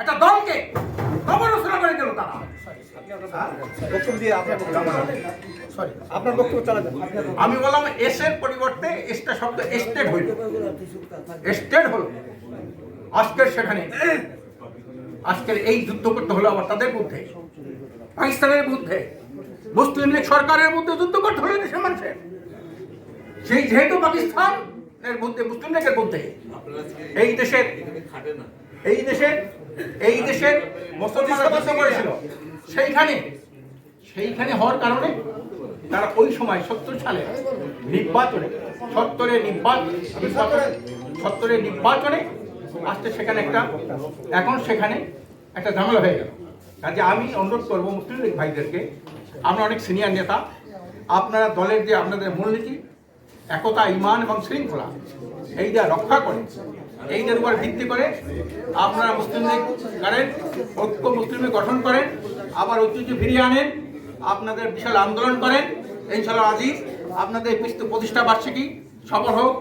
একটা করে দিল তারা আমি বললাম এসের পরিবর্তে এসটা শব্দ এস্টেট হইল। এস্টেট হলো। আজকের সেখানে, আজকের এই যুদ্ধ করতে হলো আবার তাদের বিরুদ্ধে পাকিস্তানের বিরুদ্ধে মুসলিম লীগ সরকারের মধ্যে যুদ্ধ করতে হলো দেশের মানুষের। সেই যেহেতু পাকিস্তান এর মধ্যে মুসলিম লীগের মধ্যে এই দেশের এই দেশের এই দেশের মুসলমানরা করেছিল। সেইখানে সেইখানে হওয়ার কারণে তারা ওই সময় সত্তর সালে নির্বাচনে সত্তরের নির্বাচন সত্তরের নির্বাচনে আসতে সেখানে একটা এখন সেখানে একটা ঝামেলা হয়ে গেল। কাজে আমি অনুরোধ করব মুসলিম লীগ ভাইদেরকে। আমরা অনেক সিনিয়র নেতা। আপনারা দলের যে আপনাদের মূলনীতি একতা ইমান এবং শৃঙ্খলা। এইটা রক্ষা করে। এইটার উপর ভিত্তি করে আপনারা মুসলিম লীগ করেন, ঐক্য মুসলিম লীগ গঠন করেন, আবার ঐতিহ্য ফিরিয়ে আনেন, আপনাদের বিশাল আন্দোলন করেন। ইনশাল্লাহ আজিজ আপনাদের প্রতিষ্ঠা বার্ষিকী সফল হোক।